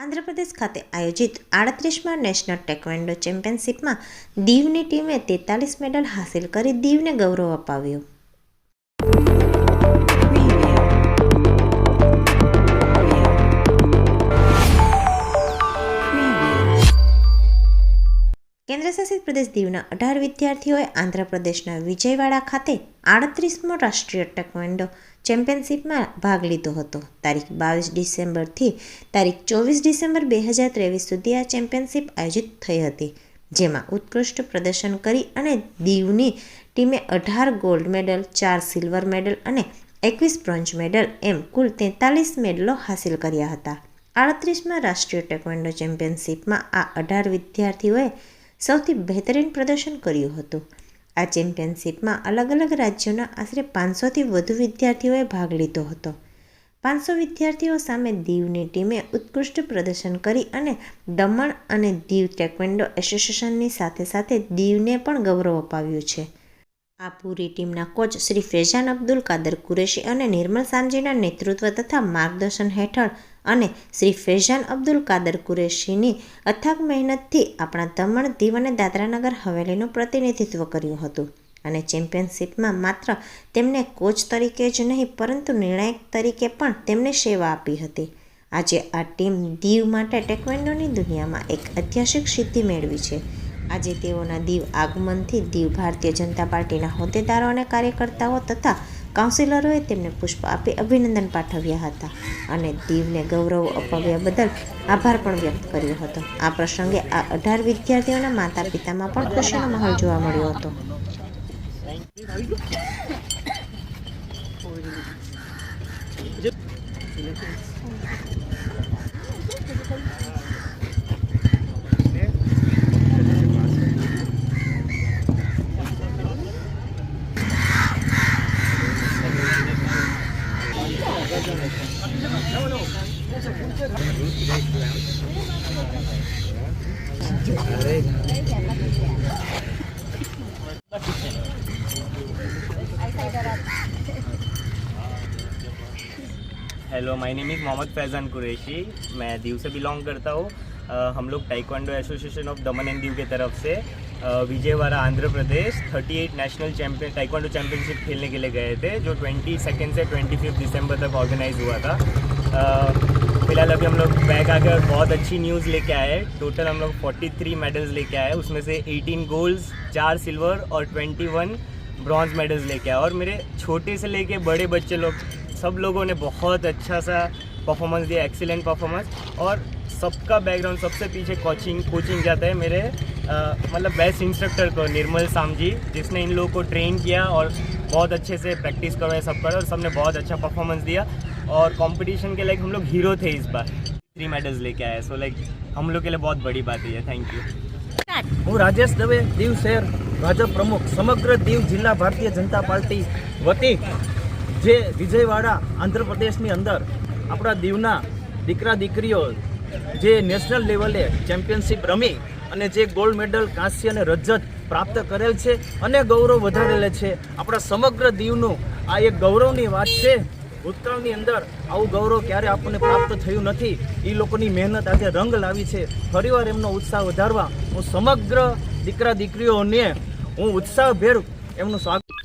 આંધ્રપ્રદેશ ખાતે આયોજિત આડત્રીસમાં national taekwondo ચેમ્પિયનશિપમાં દીવની ટીમે તેતાલીસ મેડલ હાંસિલ કરી દીવને ગૌરવ અપાવ્યું. કેન્દ્રશાસિત પ્રદેશ દીવના અઢાર વિદ્યાર્થીઓએ આંધ્રપ્રદેશના વિજયવાડા ખાતે આડત્રીસમો રાષ્ટ્રીય ટેકવેન્ડો ચેમ્પિયનશિપમાં ભાગ લીધો હતો. તારીખ બાવીસ ડિસેમ્બરથી તારીખ ચોવીસ ડિસેમ્બર બે હજાર ત્રેવીસ સુધી આ ચેમ્પિયનશિપ આયોજિત થઈ હતી, જેમાં ઉત્કૃષ્ટ પ્રદર્શન કરી અને દીવની ટીમે અઢાર ગોલ્ડ મેડલ, ચાર સિલ્વર મેડલ અને એકવીસ બ્રોન્ઝ મેડલ એમ કુલ તેતાલીસ મેડલો હાંસિલ કર્યા હતા. આડત્રીસમાં રાષ્ટ્રીય ટેકવેન્ડો ચેમ્પિયનશિપમાં આ અઢાર વિદ્યાર્થીઓએ સૌથી બહેતરીન પ્રદર્શન કર્યું હતું. આ ચેમ્પિયનશિપમાં અલગ અલગ રાજ્યોના આશરે પાંચસોથી વધુ વિદ્યાર્થીઓએ ભાગ લીધો હતો. પાંચસો વિદ્યાર્થીઓ સામે દીવની ટીમે ઉત્કૃષ્ટ પ્રદર્શન કરી અને દમણ અને દીવ ટેકવેન્ડો એસોસિએશનની સાથે સાથે દીવને પણ ગૌરવ અપાવ્યું છે. આ પૂરી ટીમના કોચ શ્રી ફેઝાન અબ્દુલ કાદર કુરેશી અને નિર્મલ સામજીના નેતૃત્વ તથા માર્ગદર્શન હેઠળ અને શ્રી ફેઝાન અબ્દુલ કાદર કુરેશીની અથાગ મહેનતથી આપણા દમણ દીવ અને દાદરાનગર હવેલીનું પ્રતિનિધિત્વ કર્યું હતું અને ચેમ્પિયનશિપમાં માત્ર તેમને કોચ તરીકે જ નહીં, પરંતુ નિર્ણાયક તરીકે પણ તેમને સેવા આપી હતી. આજે આ ટીમ દીવ માટે ટેકવેન્ડોની દુનિયામાં એક ઐતિહાસિક સિદ્ધિ મેળવી છે. આજે તેઓના દીવ આગમનથી દીવ ભારતીય જનતા પાર્ટીના હોદ્દેદારો અને કાર્યકર્તાઓ તથા કાઉન્સિલરોએ તેમને પુષ્પ આપી અભિનંદન પાઠવ્યા હતા અને દીવને ગૌરવ અપાવ્યા બદલ આભાર પણ વ્યક્ત કર્યો હતો. આ પ્રસંગે આ અઢાર વિદ્યાર્થીઓના માતા પિતામાં પણ ખુશીનો માહોલ જોવા મળ્યો હતો. Hello my name is Mohammad Faizan Qureshi मैं दीव से बिलोंग करता हूँ। हम लोग taekwondo association of Daman and Diu की तरफ़ से Vijayawada, Andhra Pradesh 38 national champion taekwondo championship खेलने के लिए गए थे, जो 22 सेकेंड से 25 दिसंबर तक ऑर्गेनाइज हुआ था। फ़िलहाल अभी हम लोग बैक आकर बहुत अच्छी न्यूज़ लेके आए टोटल हम लोग 43 मेडल्स लेके आए उसमें से 18 गोल्ड्स चार सिल्वर और 21 ब्रॉन्ज मेडल्स लेके आए और मेरे छोटे से लेके बड़े बच्चे लोग, सब लोगों ने बहुत अच्छा सा परफॉर्मेंस दिया एक्सीलेंट परफॉर्मेंस और सबका बैकग्राउंड सबसे पीछे कोचिंग कोचिंग जाता है। मेरे मतलब बेस्ट इंस्ट्रक्टर को, निर्मल साम जी, जिसने इन लोगों को ट्रेन किया और बहुत अच्छे से प्रैक्टिस करवाया सब कर और सबने बहुत अच्छा परफॉर्मेंस दिया। और कंपटीशन के लाइक हम लोग हीरो थे इस बार थ्री मेडल्स लेके आए सो लाइक हम लोग के लिए बहुत बड़ी बात है थैंक यू હું રાજેશ દવે દીવ શહેર ભાજપ પ્રમુખ સમગ્ર દીવ જિલ્લા ભારતીય જનતા પાર્ટી વતી જે વિજયવાડા આંધ્રપ્રદેશની અંદર આપણા દીવના દીકરા દીકરીઓ જે નેશનલ લેવલે ચેમ્પિયનશિપ રમી અને જે ગોલ્ડ મેડલ કાંસ્ય અને રજત પ્રાપ્ત કરેલ છે અને ગૌરવ વધારેલ છે આપણા સમગ્ર દીવનું આ એક ગૌરવની વાત છે ભૂતકાળની અંદર આવું ગૌરવ ક્યારે આપણને પ્રાપ્ત થયું નથી એ લોકોની મહેનત આજે રંગ લાવી છે. ફરીવાર એમનો ઉત્સાહ વધારવા હું સમગ્ર દીકરા દીકરીઓને હું ઉત્સાહભેર એમનું સ્વાગત